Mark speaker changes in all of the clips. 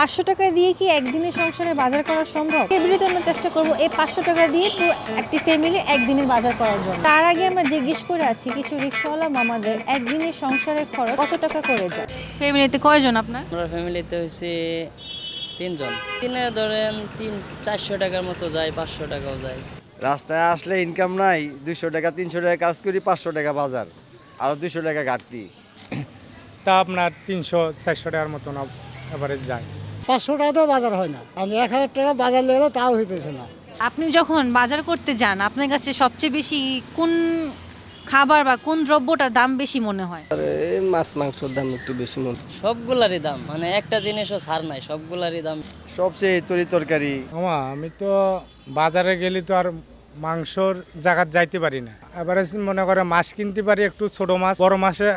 Speaker 1: পাঁচশো টাকা দিয়ে কি একদিনের সংসারে বাজার করা সম্ভব? এবারে তো আমরা চেষ্টা করব এই পাঁচশো টাকা দিয়ে পুরো একটি ফ্যামিলি একদিনের বাজার করার জন্য। তার আগে আমরা জিজ্ঞেস করে আছি কিছু রিক্সাওয়ালা মামাদের একদিনের সংসারের খরচ কত টাকা করে যায়? ফ্যামিলিতে কয়জন আপনার?
Speaker 2: আমরা ফ্যামিলিতে হয়েছে তিনজন। দিনে ধরেন তিন চারশো টাকার মতো যায় পাঁচশো টাকাও যায়।
Speaker 3: রাস্তায় আসলে ইনকাম নাই দুইশো টাকা তিনশো টাকা কাজ করি পাঁচশো টাকা বাজার আর দুইশো টাকা ঘাটতি।
Speaker 4: তা আপনার তিনশো চারশো টাকার মতন এভারেজ যায়।
Speaker 5: পাঁচশো টাকা তো বাজার হয় না। আর এক হাজার টাকা বাজার লেগে তাও হইতেছে না।
Speaker 1: আপনি যখন বাজার করতে যান আপনার কাছে সবচেয়ে বেশি কোন খাবার বা কোন দ্রব্যটার দাম বেশি মনে হয়?
Speaker 6: এই মাছ মাংসর দাম একটু বেশি মনে হয়।
Speaker 2: সবগুলারই দাম মানে একটা জিনিসও ছাড় নাই সবগুলারই দাম।
Speaker 3: সবচেয়ে তরি তরকারি।
Speaker 4: আমি তো বাজারে গেলে তো আর মাংসর জায়গাত যাইতে পারি না। এবারে মনে করে মাছ কিনতে পারি একটু, ছোট মাছ। বড় মাসে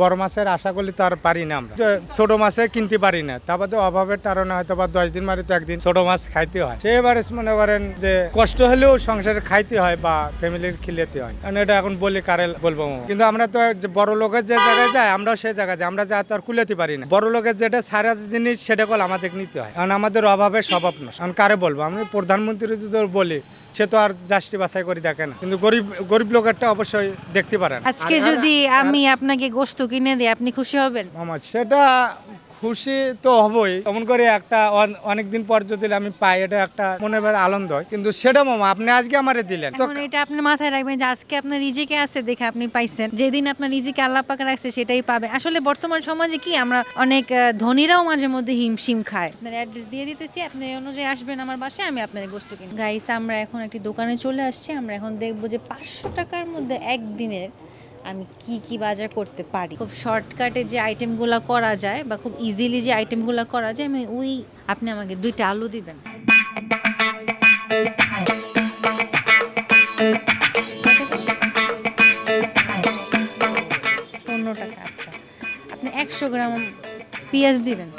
Speaker 4: বড় মাছের আশা করলে তো আর পারি না আমরা। ছোট মাছে কিনতে পারি না। তারপর তো অভাবের কারণে হয়তো বা দশ দিন মারি তো একদিন ছোট মাছ খাইতে হয়। সে এবারে মনে করেন যে কষ্ট হলেও সংসারে খাইতে হয় বা ফ্যামিলির খিলেতে হয়। কারণ এটা এখন বলি কারে বলব কিন্তু আমরা তো বড় লোকের যে জায়গায় যাই, আমরাও সেই জায়গায় যাই। আমরা যা তো আর কুলেতে পারি না। বড় লোকের যেটা সারা জিনিস, সেটা কল আমাদের নিতে হয়। কারণ আমাদের অভাবের স্বভাব নয় কারণ কারে বলব? আমি প্রধানমন্ত্রী যদি বলি সে তো আর জাস্টি বাছাই করে দেখে না। কিন্তু গরিব গরিব লোকেরটা অবশ্যই দেখতে পারেন।
Speaker 1: আজকে যদি আমি আপনাকে গোস্ত কিনে দিই আপনি খুশি হবেন?
Speaker 4: মামা সেটা খুশি তো হবই। এমন করে একটা অনেক দিন পর যদি আমি পাই, এটা একটা মনে হয় আনন্দ হয়। কিন্তু সেটা মামা, আপনি আজকে আমারে দিলেন। তো
Speaker 1: এখন এটা আপনি মাথায় রাখবেন যে আজকে আপনার রিজিকে আছে দেখে আপনি পাইছেন। যেদিন আপনার রিজিকে আল্লাহ পাক রাখছে, সেটাই পাবে। আসলে বর্তমান সমাজে কি, আমরা অনেক ধনীরাও মাঝে মধ্যে হিমশিম খায়। আপনার অ্যাড্রেস দিয়ে দিতেছি, আপনি অনুযায়ী আসবেন আমার বাসায়, আমি আপনার গোস্ত কিনে গাইস আমরা এখন একটি দোকানে চলে আসছি। আমরা এখন দেখব যে পাঁচশো টাকার মধ্যে একদিনের আমি কি কি বাজার করতে পারি? খুব শর্টকাটে যে আইটেমগুলো করা যায় বা খুব ইজিলি যে আইটেমগুলো করা যায়, আমি ওই, আপনি আমাকে দুইটা আলু দিবেন। পনেরো টাকা আচ্ছা। আপনি একশো গ্রাম পেঁয়াজ দিবেন।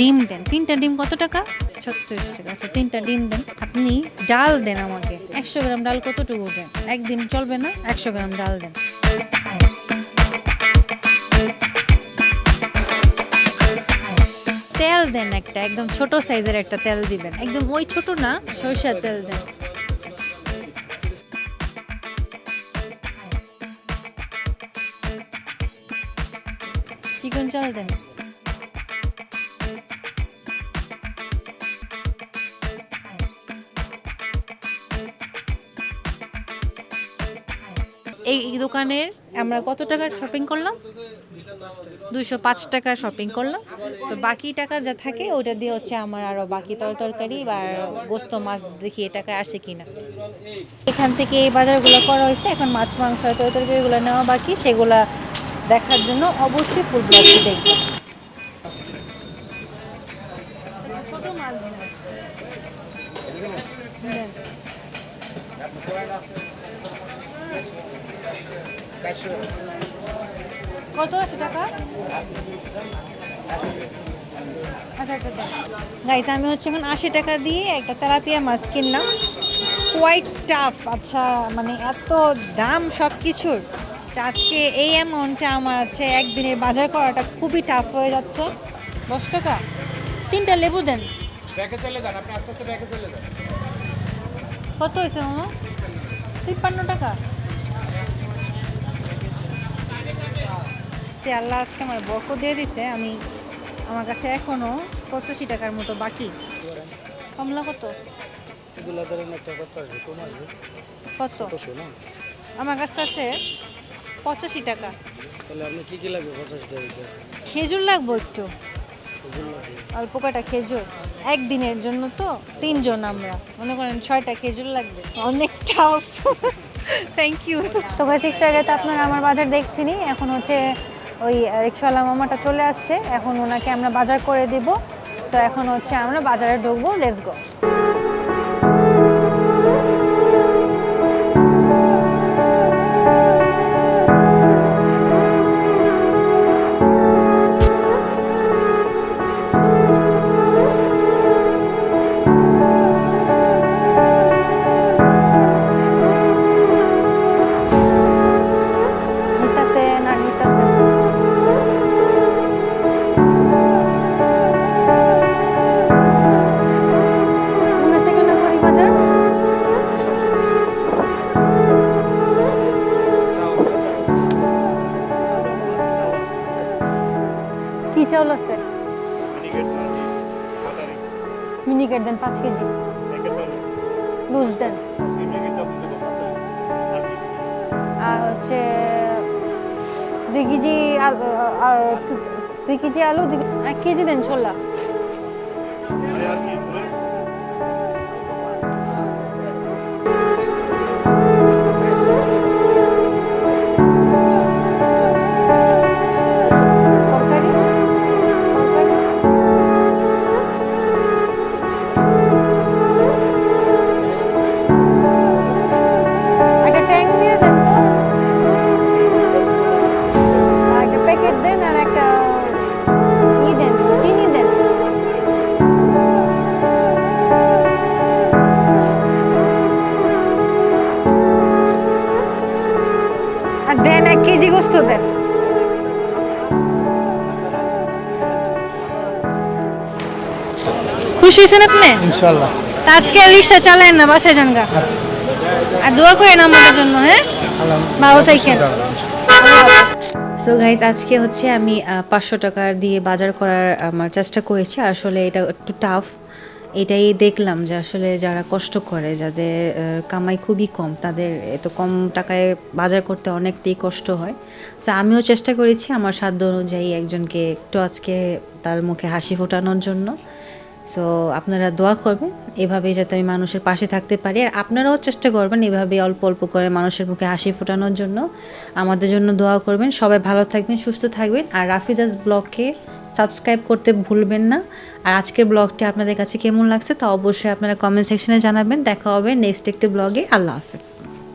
Speaker 1: ডিম দেন। তিনটা ডিম কত টাকা? ছত্রিশ টাকা। আচ্ছা তিনটা ডিম দেন। আপনি ডাল দেন আমাকে। একশো গ্রাম ডাল কতটুকু দেন? একদিন চলবে না? একশো গ্রাম ডাল দেন। তেল দেন একটা, একদম ছোট সাইজের একটা তেল দিবেন। একদম ওই ছোট না, সরিষার তেল দেন। চিকন চাল দেন। এই দোকানের আমরা কত টাকার শপিং করলাম? দুশো পাঁচ টাকার শপিং করলাম। তো বাকি টাকা যা থাকে ওটা দিয়ে হচ্ছে আমার আরও বাকি তর তরকারি বা গোস্ত মাছ দেখি এ টাকা আসে কিনা। এখান থেকে এই বাজারগুলো করা হয়েছে। এখন মাছ, মাংস, তরি তরকারিগুলো নেওয়া বাকি। সেগুলা দেখার জন্য অবশ্যই ব্লগটি দেখবেন। ছোট মাছ। কত আছে টাকা? আচ্ছা গাইজ আমি হচ্ছে এখন আশি টাকা দিয়ে একটা তেলাপিয়া মাছ কিনলাম। কোয়াইট টাফ আচ্ছা মানে এত দাম সব কিছুর আজকে এই অ্যামাউন্টে আমার আছে একদিনের বাজার করাটা খুবই টাফ হয়ে যাচ্ছে। দশ টাকা? তিনটা লেবু দেন।
Speaker 4: ব্যাগে চলে যান আপনি আস্তে আস্তে ব্যাগে চলে যান।
Speaker 1: কত হয়েছে মামা? তিপ্পান্ন টাকা। তে আল্লাহ আজকে আমার বরক দিয়ে দিছে আমি আমার কাছে এখনও পঁচাশি টাকার মতো বাকি। কমলা কত?
Speaker 5: কত?
Speaker 1: আমার কাছে আছে পঁচাশি টাকা।
Speaker 5: তাহলে আপনি কি কি লাগবে পঞ্চাশ টাকা
Speaker 1: খেজুর লাগবো একটু। অল্প কটা খেজুর? একদিনের জন্য তো তিনজন আমরা। মনে করেন ছয়টা খেজুর লাগবে। অনেকটা থ্যাংক ইউ তো একটু আগে তো আপনারা আমার বাজার দেখছিনি এখন হচ্ছে ওই রিক্সাওয়ালা মামাটা চলে আসছে। এখন ওনাকে আমরা বাজার করে দিব। তো এখন হচ্ছে আমরা বাজারে ঢুকবো। লেটস গো প্যাকেট দেন, পাঁচ কেজি। লুজ দেন। আর হচ্ছে দুই কেজি আলু দুই কেজি আলু এক কেজি দেন ছোলা। দেন। খুশি হয়েছেন আপনি?
Speaker 4: ইনশাল্লাহ।
Speaker 1: আজকে আর রিক্সা চালায়েন না বাসায় যান গা। আর দোয়া করেন আমাদের জন্য হ্যাঁ? ভালো থাকেন। সো গাইজ আজকে হচ্ছে আমি পাঁচশো টাকা দিয়ে বাজার করার আমার চেষ্টা করেছি। আসলে এটা একটু টাফ এটাই দেখলাম যে আসলে যারা কষ্ট করে, যাদের কামাই খুবই কম, তাদের এত কম টাকায় বাজার করতে অনেকটাই কষ্ট হয়। তো আমিও চেষ্টা করেছি আমার সাধ্য অনুযায়ী একজনকে একটু আজকে তার মুখে হাসি ফোটানোর জন্য। সো আপনারা দোয়া করবেন, এভাবেই যাতে আমি মানুষের পাশে থাকতে পারি। আর আপনারাও চেষ্টা করবেন এভাবে অল্প অল্প করে মানুষের মুখে হাসি ফোটানোর জন্য। আমাদের জন্য দোয়া করবেন। সবাই ভালো থাকবেন, সুস্থ থাকবেন। আর রাফিজাজ ব্লগকে সাবস্ক্রাইব করতে ভুলবেন না। আর আজকের ব্লগটি আপনাদের কাছে কেমন লাগছে তা অবশ্যই আপনারা কমেন্ট সেকশনে জানাবেন। দেখা হবে নেক্সট একটি ব্লগে। আল্লাহ হাফেজ।